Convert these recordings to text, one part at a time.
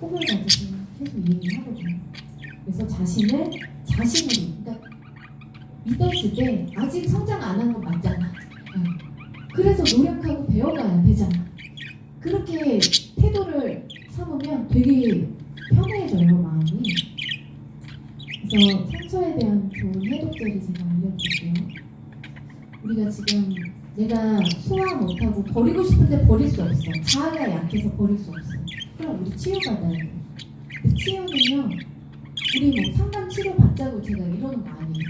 꿈을 가지고 계속 얘기를 하거든요. 그래서 자신을 자신으로, 그러니까 믿었을 때 아직 성장 안 한 건 맞잖아. 응. 그래서 노력하고 배워가야 되잖아. 그렇게 태도를 삼으면 되게 편해져요, 마음이. 그래서 상처에 대한 좋은 해독제를 제가 알려드릴게요. 우리가 지금 내가 소화 못하고 버리고 싶은데 버릴 수 없어. 자아가 약해서 버릴 수 없어. 그럼 우리. 그 치유는요, 우리 뭐 상담 치료 받자고 제가 이러는 거 아니에요.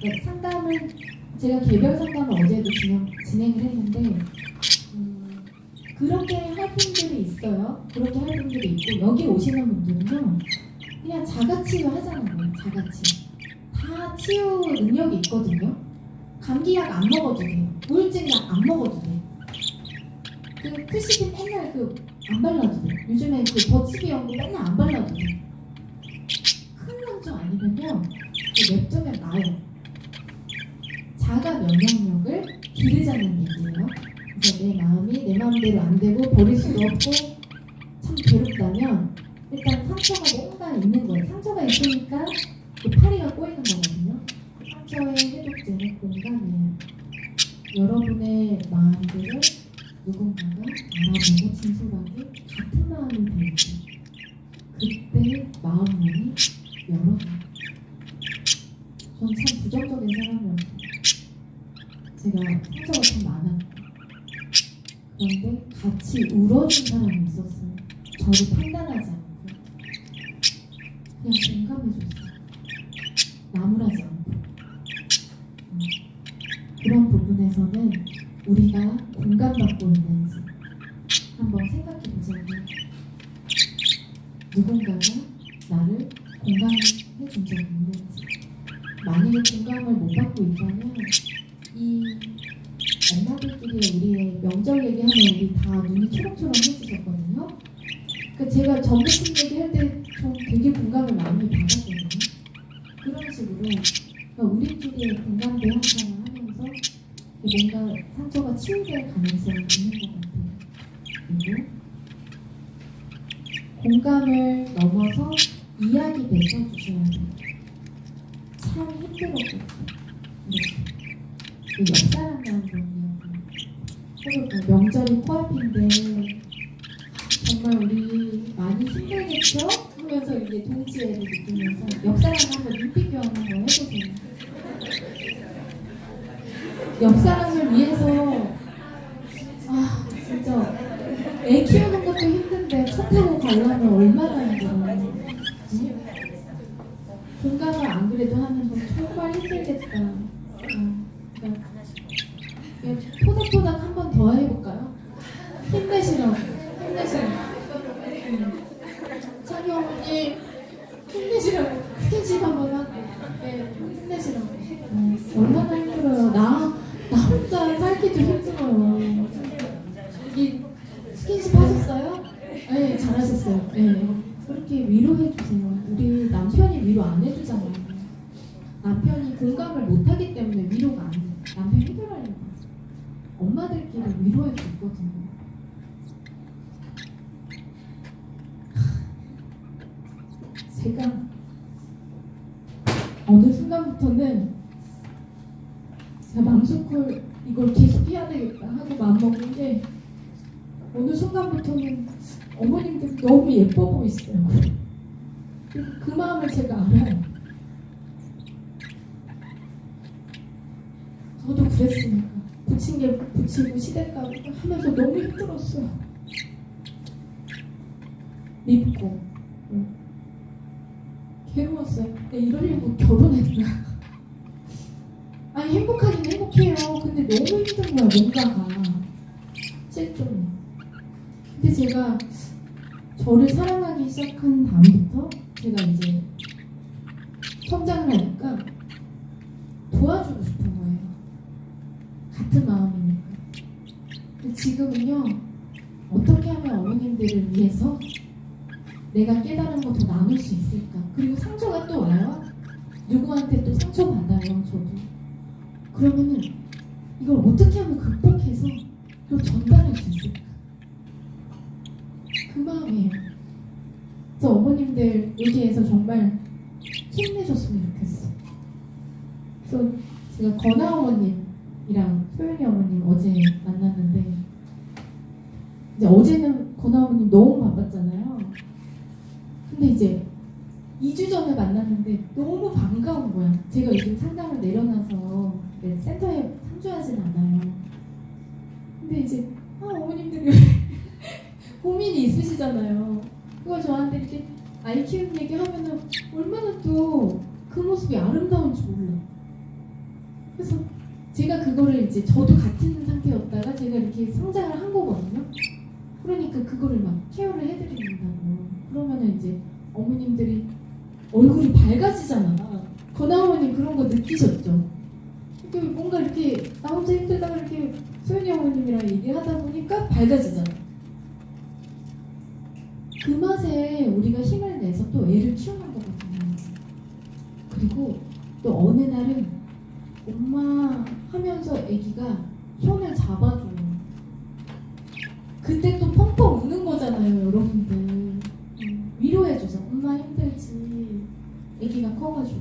그러니까 상담을 제가 개별 상담을 어제도 진행, 진행을 했는데 음, 그렇게 할 분들이 있어요. 그렇게 할 분들이 있고 여기 오시는 분들은요, 그냥 자가치유 거예요. 자가치유. 다 치유 능력이 있거든요. 감기약 안 먹어도 돼요. 우울증 약 안 먹어도 돼. 그 크시딘 맨날 그안 발라도 돼. 요즘에 그 버치비 연고 맨날 안 발라도 돼. 큰 상처 아니면요. 그 냅두면 나요. 자가 면역력을 기르자는 얘기예요. 그래서 내 마음이 내 마음대로 안 되고 버릴 수도 없고 참 괴롭다면 일단 상처가 뭔가 있는 거예요. 상처가 있으니까 그 파리가 꼬이는 거거든요. 상처의 해독제는 공감이에요. 여러분의 마음들을 누군가가 알아보고 진솔하게 같은 마음이 될 때, 그때 마음 문이 열어져요. 전참 부정적인 사람이었어요. 제가 상처가 참 많았고, 그런데 같이 울어준 사람이 있었어요. 저를 판단하지 않고, 그냥 공감해줬어요. 나무라지 않고. 음, 그런 부분에서는 우리가 공감받고 있는지 한번 생각해 보자면 누군가가 나를 공감해 준 적이 있는지 만약에 공감을 못 받고 있다면 이 엄마들끼리 우리의 명절 얘기하면 우리 다 눈이 초록초록 해지셨거든요. 그 제가 전부친 얘기할 때 좀 되게 공감을 많이 받았거든요. 그런 식으로 그러니까 우리끼리의 공감대 하면서 뭔가 상처가 치유될 가능성이 있는 것 같아요. 그리고 공감을 넘어서 이야기 내서 주셔야 돼요. 참 힘들었거든요. 그 옆사람과는 이야기. 해볼까요? 명절이 코앞인데 정말 우리 많이 힘들겠죠? 하면서 이제 동지애를 느끼면서 옆 사람 한번 눈빛 교환 한번 해보세요. 옆 사람을 위해서. 아 진짜. 애 키우는 것도 힘든데 차 타고 가려면 얼마나 힘들어. 응? 공감을 안 그래도 하면서 정말 힘들겠다. 어, 그러니까 예, 토닥토닥 한 번 더 해볼까요? 힘내시라고. 힘내시라고. 응. 창희 어머니 힘내시라고. 스킨십 한번 하고. 네, 힘내시라고. 어, 얼마나 힘들어요. 나 엄마들끼리 위로할 수 있거든요. 제가 어느 순간부터는 제가 맘속을 이걸 계속 해야 되겠다 하고 마음먹은 게 어느 순간부터는 어머님들 너무 예뻐 보이시더라고요. 그, 그 마음을 제가 알아요. 저도 그랬으니까 붙인 게 붙이고 시댁 가고 하면서 너무 힘들었어요. 밉고 응. 괴로웠어요. 근데 이러려고 결혼했나? 아니 행복하긴 행복해요. 근데 너무 힘든 거야 뭔가가 실종이. 근데 제가 저를 사랑하기 시작한 다음부터 제가 이제 성장을 도와주고 싶은 거예요. 같은 마음이니까. 근데 지금은요 어떻게 하면 어머님들을 위해서 내가 깨달은 거더 나눌 수 있을까? 그리고 상처가 또 와요. 누구한테 또 상처 받아요, 저도. 그러면은 이걸 어떻게 하면 극복해서 그걸 전달할 수 있을까? 그 마음이에요. 그래서 어머님들 여기에서 정말 힘내셨으면 좋겠어. 그래서 제가 건아 어머님이랑 소연이 어머님 어제 만났는데 이제 어제는 어머님 너무 바빴잖아요. 근데 이제 2주 전에 만났는데 너무 반가운 거야. 제가 요즘 상담을 내려놔서 네, 센터에 상주하진 않아요. 근데 이제 아 어머님들이 고민이 있으시잖아요. 그걸 저한테 이렇게 아이 키우는 얘기 하면은 얼마나 또 그 모습이 아름다운지 몰라. 그래서 제가 그거를 이제 저도 같은 상태였다가 제가 이렇게 성장을 한 거거든요. 그러니까 그거를 막 케어를 해드린다고. 그러면은 이제 어머님들이 얼굴이 밝아지잖아. 건아 어머님 그런 거 느끼셨죠? 이렇게 뭔가 이렇게 나 혼자 힘들다가 이렇게 소연이 어머님이랑 얘기하다 보니까 밝아지잖아. 그 맛에 우리가 힘을 내서 또 애를 키우는 거거든요. 그리고 또 어느 날은 엄마 하면서 아기가 손을 잡아줘요. 그때 커가지고.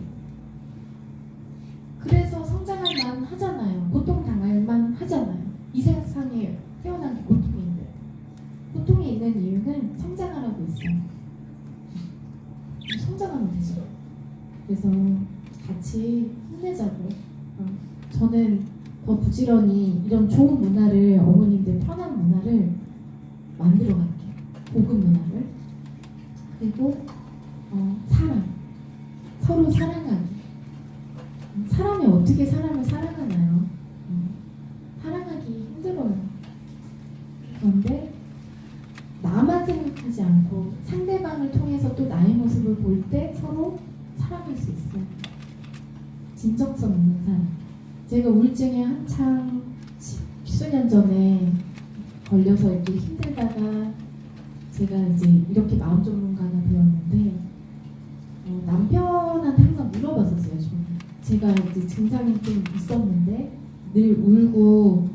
그래서 성장할 만 하잖아요. 고통 당할 만 하잖아요. 이 세상에 태어난 게 고통인데. 고통이 있는 이유는 성장하라고 있어요. 성장하면 되죠. 그래서 같이 힘내자고. 어, 저는 더 부지런히 이런 좋은 문화를 어머님들 편한 문화를 만들어 갈게요. 복음 문화를. 그리고 어. 사랑하기. 사람이 어떻게 사람을 사랑하나요? 음, 사랑하기 힘들어요. 그런데 나만 생각하지 않고 상대방을 통해서 또 나의 모습을 볼 때 서로 사랑할 수 있어요. 진정성 있는 사람. 제가 우울증에 한창 십수년 전에 걸려서 이렇게 힘들다가 제가 이제 이렇게 마음 전문가가 되었는데 어, 남편한테 항상 물어봤었어요. 저는 제가 이제 증상이 좀 있었는데 늘 울고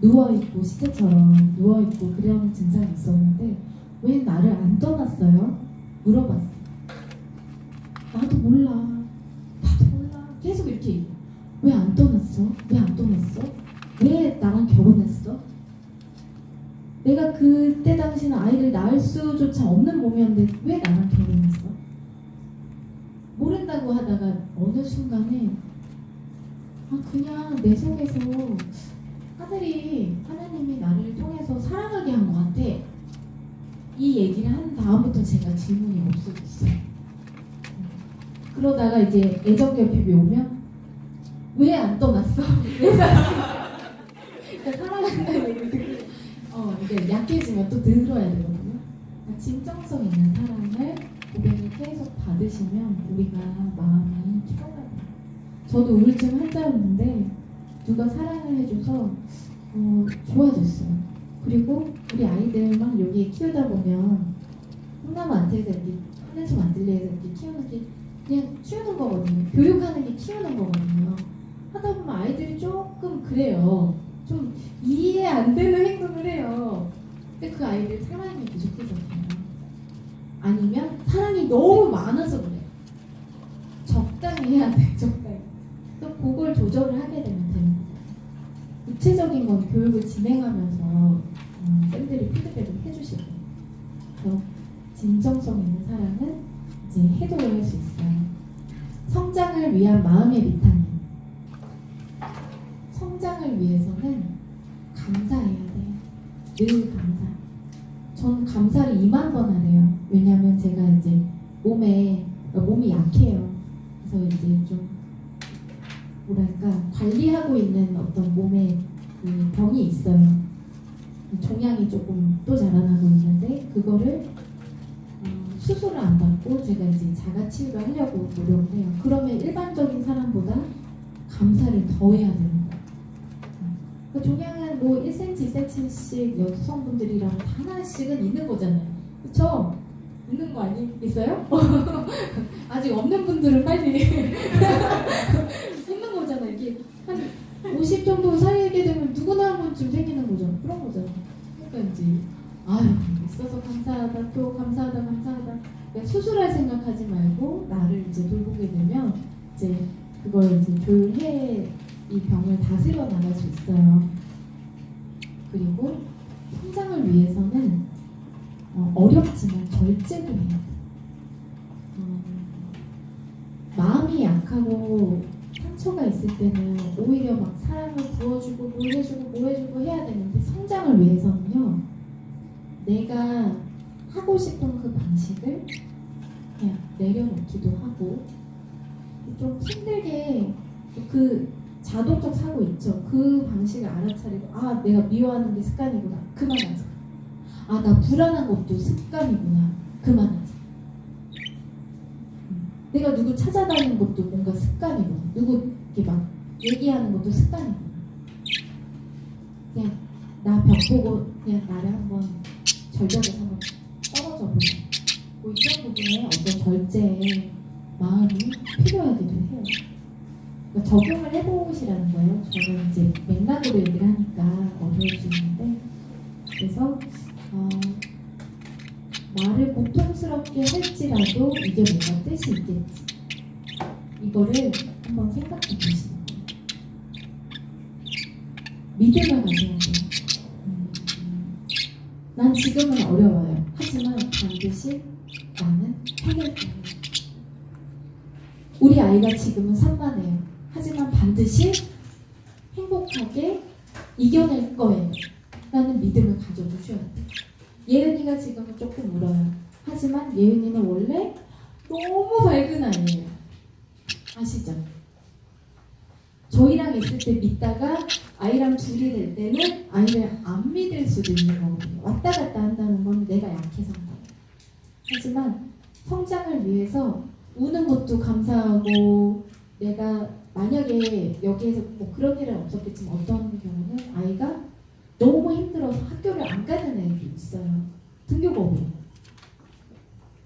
누워 있고 시체처럼 누워 있고 그런 증상이 있었는데 왜 나를 안 떠났어요? 물어봤어. 나도 몰라. 나도 몰라. 계속 이렇게 왜 안 떠났어? 왜 안 떠났어? 왜 나랑 결혼했어? 내가 그때 당시는 아이를 낳을 수조차 없는 몸이었는데 왜 나랑 결혼했어? 모른다고 하다가 어느 순간에 아 그냥 내 속에서 하늘이 하나님이 나를 통해서 사랑하게 한 것 같아. 이 얘기를 한 다음부터 제가 질문이 없어졌어요. 그러다가 이제 애정 결핍이 오면 왜 안 떠났어? 그러니까 사랑한다는 얘기를 듣고 어 이게 약해지면 또 들어야 되거든요. 그러니까 진정성 있는 사랑을 고백을 계속 받으시면 우리가 마음이 편안해요. 저도 우울증 환자였는데 누가 사랑을 해줘서 어, 좋아졌어요. 그리고 우리 아이들 막 여기 키우다 보면 콩나무 안테에서 이렇게 하늘섬 안들레에서 이렇게 키우는 게 그냥 키우는 거거든요. 교육하는 게 키우는 거거든요. 하다 보면 아이들이 조금 그래요. 좀 이해 안 되는 행동을 해요. 근데 그 아이들 사랑이 부족해서요. 아니면 사랑이 너무 많아서 그래. 적당히 해야 돼, 적당히. 또 그걸 조절을 하게 되면 되는 거예요. 구체적인 건 교육을 진행하면서 음, 쌤들이 피드백을 해주시고 그래서 진정성 있는 사랑은 이제 해독을 할 수 있어요. 성장을 위한 마음의 비타민. 성장을 위해서는 감사해야 돼요. 늘 감사. 전 감사를 2만 번 하래요. 왜냐면 제가 이제 몸에 몸이 약해요. 그래서 이제 좀 뭐랄까 관리하고 있는 어떤 몸에 그 병이 있어요. 종양이 조금 또 자라나고 있는데 그거를 어, 수술을 안 받고 제가 이제 자가 치유를 하려고 노력을 해요. 그러면 일반적인 사람보다 감사를 더 해야 되는 거예요. 그 종양은 뭐 1cm, 2cm씩 여성분들이랑 하나씩은 있는 거잖아요. 그쵸? 있는 거 아니 있어요? 아직 없는 분들은 빨리 있는 거잖아. 이게 한 50 정도 살게 되면 누구나 한 번쯤 생기는 거죠. 그런 거잖아. 그러니까 이제 아유 있어서 감사하다 또 감사하다 감사하다. 그러니까 수술할 생각하지 말고 나를 이제 돌보게 되면 이제 그걸 이제 조율해 이 병을 다스려 나갈 수 있어요. 그리고 성장을 위해서는 어, 어렵지만 절제도 돼. 어, 마음이 약하고 상처가 있을 때는 오히려 막 사랑을 부어주고 뭐 해주고 뭐 해주고 해야 되는데 성장을 위해서는요 내가 하고 싶은 그 방식을 그냥 내려놓기도 하고 좀 힘들게 그 자동적 사고 있죠. 그 방식을 알아차리고 아 내가 미워하는 게 습관이구나. 그만하자. 아 나 불안한 것도 습관이구나. 그만하자. 음, 내가 누구 찾아다니는 것도 뭔가 습관이구나 누구 이렇게 막 얘기하는 것도 습관이구나 그냥 나 벽 보고 그냥 나를 한번 절벽에서 한번 떨어져 보자. 뭐 이런 부분에 어떤 절제의 마음이 필요하기도 해요. 그러니까 적용을 해보시라는 거예요. 저는 이제 맥락으로 얘기를 하니까 어려울 수 있는데. 그래서 어, 말을 고통스럽게 할지라도 이게 뭔가 뜻이 있겠지. 이거를 한번 생각해 보시는 거예요. 믿음을 가져야 돼요. 음, 난 지금은 어려워요. 하지만 반드시 나는 거예요. 우리 아이가 지금은 산만해요. 하지만 반드시 행복하게 이겨낼 거예요. 라는 믿음을 가져주셔야 돼요. 예은이가 지금은 조금 울어요. 하지만 예은이는 원래 너무 밝은 아이예요. 아시죠? 저희랑 있을 때 믿다가 아이랑 둘이 될 때는 아이를 안 믿을 수도 있는 거거든요. 왔다 갔다 한다는 건 내가 약해서인 거예요. 하지만 성장을 위해서 우는 것도 감사하고 내가 만약에 여기에서 뭐 그런 일은 없었겠지만 어떤 경우는 아이가 너무 힘들어서 학교를 안 가는 애들이 있어요. 등교복으로.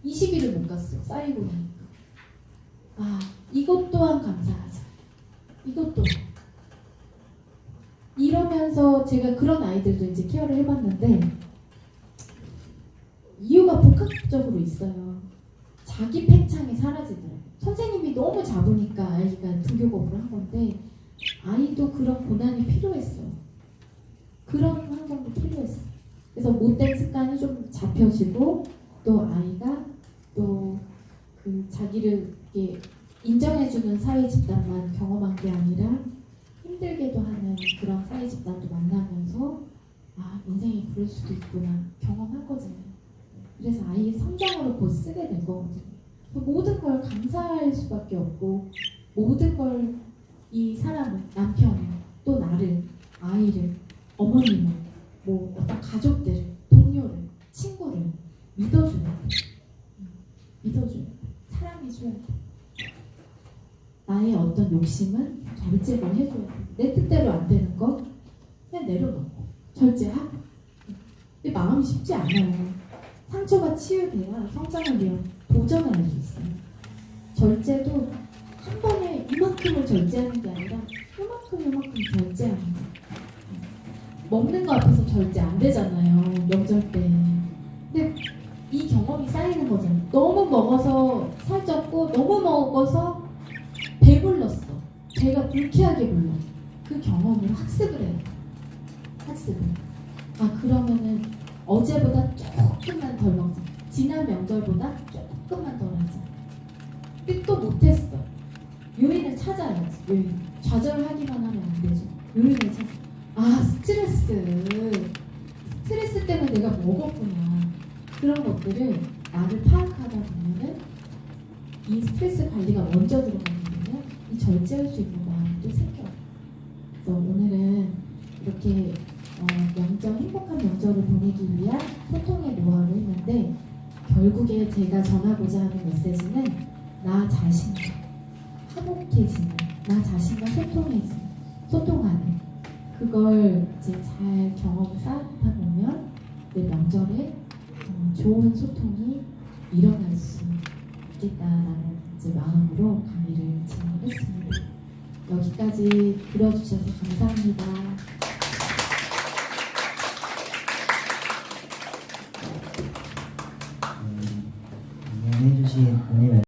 20일을 못 갔어. 쌓이고 나니까. 아, 이것 또한 감사하자. 이것 또한. 이러면서 제가 그런 아이들도 이제 케어를 해봤는데 이유가 복합적으로 있어요. 자기 팽창이 사라지더라고요. 선생님이 너무 잡으니까 아이가 등교복으로 한 건데 아이도 그런 고난이 필요했어요. 그런 환경도 필요했어. 그래서 못된 습관이 좀 잡혀지고 또 아이가 또 그 자기를 이렇게 인정해주는 사회 집단만 경험한 게 아니라 힘들게도 하는 그런 사회 집단도 만나면서 아 인생이 그럴 수도 있구나 경험한 거잖아요. 그래서 아이의 성장으로 곧 쓰게 될 거거든요. 모든 걸 감사할 수밖에 없고 모든 걸 이 사람을 남편을 또 나를 아이를 어머님을 뭐 어떤 가족들을 동료를 친구를 믿어줘야 돼 음, 믿어줘야 돼 사랑해줘야 돼. 나의 어떤 욕심은 절제를 해줘야 돼 내 뜻대로 안 되는 거 그냥 내려놓고 절제하고. 근데 마음이 쉽지 않아요. 상처가 치유돼야 성장을 위한 도전을 할 수 있어요. 절제도 한 번에 이만큼을 절제하는 게 아니라 이만큼 이만큼 절제하는 거예요 먹는 거 앞에서 절제 안 되잖아요. 명절 때. 근데 이 경험이 쌓이는 거잖아요. 너무 먹어서 살쪘고 너무 먹어서 배불렀어. 배가 불쾌하게 불러. 그 경험을 학습을 해요. 학습을. 아 그러면은 어제보다 조금만 덜 먹자. 지난 명절보다 조금만 덜 하자. 근데 또 못했어. 요인을 찾아야지. 요인. 좌절하기만 하면 안 되죠. 요인을 찾아. 아 스트레스. 스트레스 때문에 내가 먹었구나. 그런 것들을 나를 파악하다 보면은 이 스트레스 관리가 먼저 들어가게 되면 이 절제할 수 있는 마음이 또 생겨요. 그래서 오늘은 이렇게 어, 명절 행복한 명절을 보내기 위한 소통의 노하우를 했는데 결국에 제가 전하고자 하는 메시지는 나 자신과 화목해지는 나 자신과 소통해지는 소통하는 그걸 이제 잘 경험을 쌓다 보면 내 명절에 어, 좋은 소통이 일어날 수 있겠다라는 이제 마음으로 강의를 진행했습니다. 여기까지 들어주셔서 감사합니다.